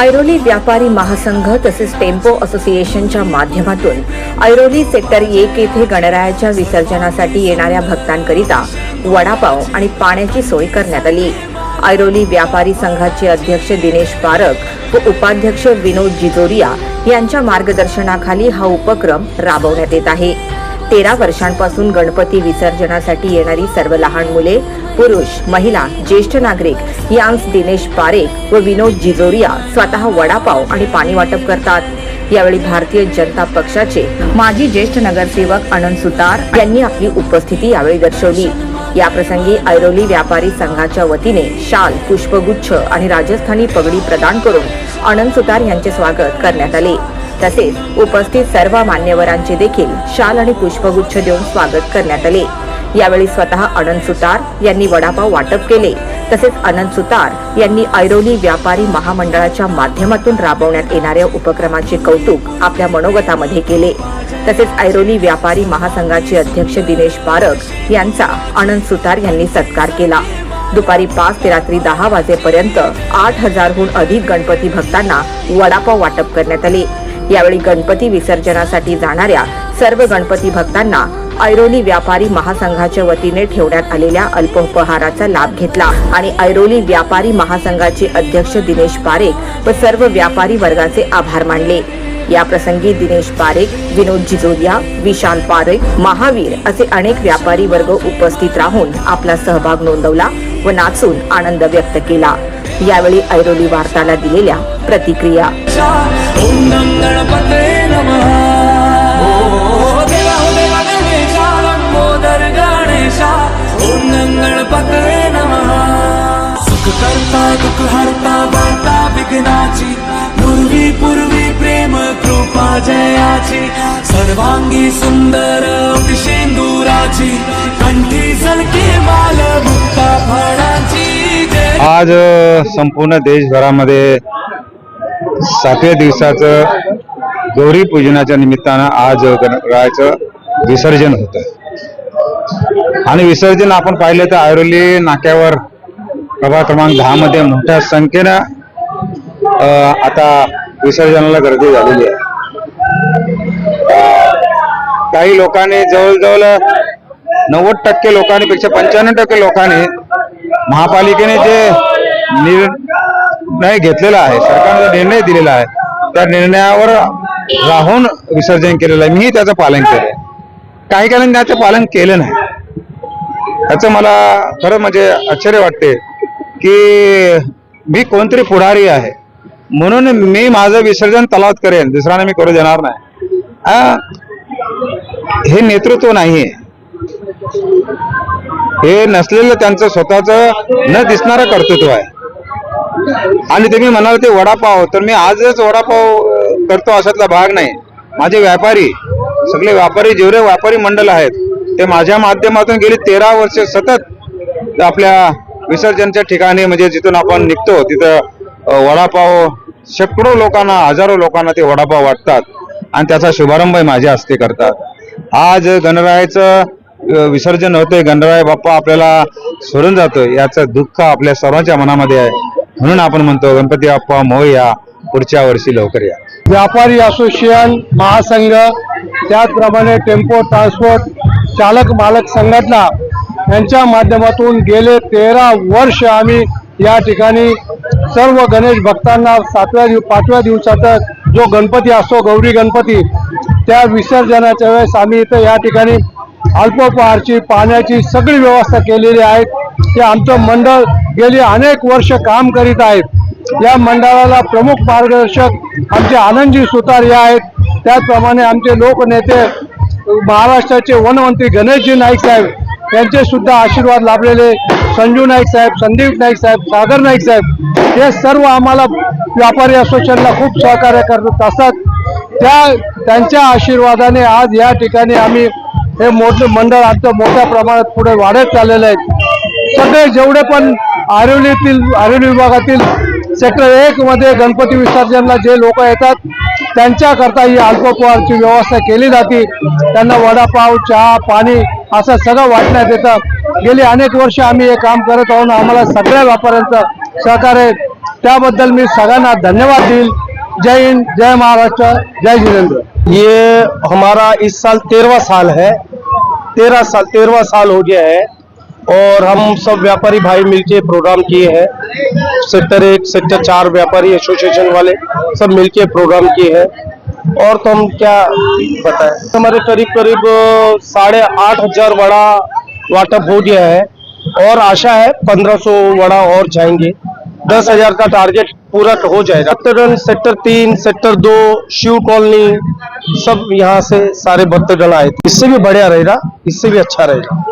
ऐरोली व्यापारी महासंघ तसेच टेम्पो असोसिएशनच्या माध्यमातून ऐरोली सेक्टर एक येथे गणरायाच्या विसर्जनासाठी येणाऱ्या भक्तांकरिता वडापाव आणि पाण्याची सोय करण्यात आली. ऐरोली व्यापारी संघाचे अध्यक्ष दिनेश पारक व उपाध्यक्ष विनोद जिजोरिया यांच्या मार्गदर्शनाखाली हा उपक्रम राबवण्यात येत आहे. तेरा वर्षांपासून गणपती विसर्जनासाठी येणारी सर्व लहान मुले पुरुष महिला ज्येष्ठ नागरिक यांस दिनेश पारेख व विनोद जिजोरिया स्वतः वडापाव आणि पाणी वाटप करतात. यावेळी भारतीय जनता पक्षाचे माजी ज्येष्ठ नगरसेवक आनंद सुतार यांनी आपली उपस्थिती यावेळी दर्शवली. याप्रसंगी ऐरोली व्यापारी संघाच्या वतीने शाल पुष्पगुच्छ आणि राजस्थानी पगडी प्रदान करून आनंद सुतार यांचे स्वागत करण्यात आले. तसेच उपस्थित सर्व मान्यवरांचे देखील शाल आणि पुष्पगुच्छ देऊन स्वागत करण्यात आले. यावेळी स्वतः अनंत सुतार यांनी वडापाव वाटप केले. तसेच अनंत सुतार यांनी ऐरोली व्यापारी महामंडळाच्या माध्यमातून राबवण्यात येणाऱ्या उपक्रमाचे कौतुक आपल्या मनोगतामध्ये केले. तसेच ऐरोली व्यापारी महासंघाचे अध्यक्ष दिनेश पारक यांचा आनंद सुतार यांनी सत्कार केला. दुपारी पाच ते रात्री दहा वाजेपर्यंत आठ हजारहून अधिक गणपती भक्तांना वडापाव वाटप करण्यात आले. यावेळी गणपती विसर्जनासाठी जाणाऱ्या सर्व गणपती भक्तांना ऐरोली व्यापारी महासंघाच्या वतीने ठेवण्यात आलेल्या अल्पोपहाराचा लाभ घेतला आणि ऐरोली व्यापारी महासंघाचे अध्यक्ष दिनेश पारेख व सर्व व्यापारी वर्गाचे आभार मानले. या प्रसंगी दिनेश पारेख विनोद जिजोरिया विशाल पारेख महावीर असे अनेक व्यापारी वर्ग उपस्थित राहून आपला सहभाग नोंदवला व नाचून आनंद व्यक्त केला. यावेळी ऐरोली वार्ताला दिलेल्या प्रतिक्रिया. ओम नम. गणपते नमः ओ देवा हो देवा गणेशा लंबोदर गणेशा ओम नम गणपते नमः. सुख करता दुःख हरता वार्ता विघ्नाची पूर्वी पूर्वी प्रेम कृपा जयाची सर्वांगी सुंदर शेंदुराची कंठी सलके माल मुक्ता फळाची आज संपूर्ण देशभरामध्ये सातव्या दिवसाचं गौरी पूजनाच्या निमित्तानं आज गणरायाचं विसर्जन होतं आणि विसर्जन आपण पाहिलं तर आयरोली नाक्यावर प्रभाग क्रमांक दहा मध्ये मोठ्या संख्येनं आता विसर्जनाला गर्दी झालेली आहे. काही लोकांनी जवळजवळ नव्वद टक्के लोकांनी पेक्षा पंच्याण्णव टक्के लोकांनी महापालिकेने जे निर्णय घेतलेला आहे. सरकारने निर्णय दिलेला आहे त्या निर्णयावर राहून विसर्जन केलेलं आहे. मीही त्याचं पालन केलं काही कालांनी त्याचं पालन केलं नाही. त्याचं मला खरं म्हणजे आश्चर्य वाटते की मी कोणतरी पुढारी आहे. म्हणून मी माझं विसर्जन तलावात करेन. दुसऱ्याने मी करू देणार नाही. हे नेतृत्व नाहीये. हे नसलेलं त्यांचं स्वतःच न दिसणारं कर्तृत्व आहे. आणि तुम्ही म्हणाल ते वडापाव तर मी आजच वडापाव करतो अशातला भाग नाही. माझे व्यापारी सगळे व्यापारी जेवढे व्यापारी मंडळ आहेत ते माझ्या माध्यमातून गेली तेरा वर्ष सतत आपल्या विसर्जनच्या ठिकाणी म्हणजे जिथून आपण निघतो तिथं वडापाव शेकडो लोकांना हजारो लोकांना ते वडापाव वाटतात. आणि त्याचा शुभारंभ माझ्या हस्ते करतात. आज गणरायाचं विसर्जन होते गणराय बाप्पा आपल्याला सोडून जातो याचं दुःख आपल्या सर्वांच्या मनामध्ये आहे. म्हणून आपण म्हणतो गणपती बाप्पा मोया पुढच्या वर्षी लवकर या. व्यापारी असोसिएशन महासंघ त्याचप्रमाणे टेम्पो ट्रान्सपोर्ट चालक मालक संघटना यांच्या माध्यमातून गेले तेरा वर्ष आम्ही या ठिकाणी सर्व गणेश भक्तांना सातव्या दिव पाचव्या दिवसाचा जो गणपती असतो गौरी गणपती त्या विसर्जनाच्या वेळेस आम्ही इथं या ठिकाणी अल्पोपहारची पाण्याची सगळी व्यवस्था केलेली आहे. ते आमचं मंडळ गेली अनेक वर्ष काम करीत आहेत. या मंडळाला प्रमुख मार्गदर्शक आमचे आनंदजी सुतार हे आहेत. त्याचप्रमाणे आमचे लोकनेते महाराष्ट्राचे वनमंत्री गणेशजी नाईक साहेब यांचे सुद्धा आशीर्वाद लाभलेले संजू नाईक साहेब संदीप नाईक साहेब सागर नाईक साहेब हे सर्व आम्हाला व्यापारी असोसिएशनला खूप सहकार्य करत असतात. त्या त्यांच्या आशीर्वादाने आज या ठिकाणी आम्ही हे मोठे मंडळ आमचं मोठ्या प्रमाणात पुढे वाढत चाललेलं आहे. सगळे जेवढे पण आरवलीतील आरवली विभागातील सेक्टर एक मध्ये गणपती विसर्जनला जे लोक येतात त्यांच्याकरता ही अल्पोपहारची व्यवस्था केली जाते. त्यांना वडापाव चहा पाणी असं सगळं वाटण्यात येतं. गेली अनेक वर्ष आम्ही हे काम करत आहोत आम्हाला सगळ्या व्यापाऱ्यांचं सहकार्य त्याबद्दल मी सगळ्यांना धन्यवाद देईल. जय हिंद जय महाराष्ट्र जय जिनेंद्र ये हमारा इस साल तेरवा साल है। तेरह साल तेरवा साल हो गया है। और हम सब व्यापारी भाई मिलके प्रोग्राम किए हैं। सेक्टर एक सेक्टर चार व्यापारी एसोसिएशन वाले सब मिलके प्रोग्राम किए हैं। और तो हम क्या बताएँ? हमारे करीब करीब साढ़े आठ हज़ार वड़ा वाटअप हो गया है। और आशा है पंद्रह सौ वड़ा और जाएँगे। दस हज़ार का टारगेट पूरा हो जाएगा। बत्तरन सेक्टर तीन सेक्टर दो शिव कॉलोनी सब यहाँ से सारे भक्तगण आए थे। इससे भी बढ़िया रहेगा, इससे भी अच्छा रहेगा।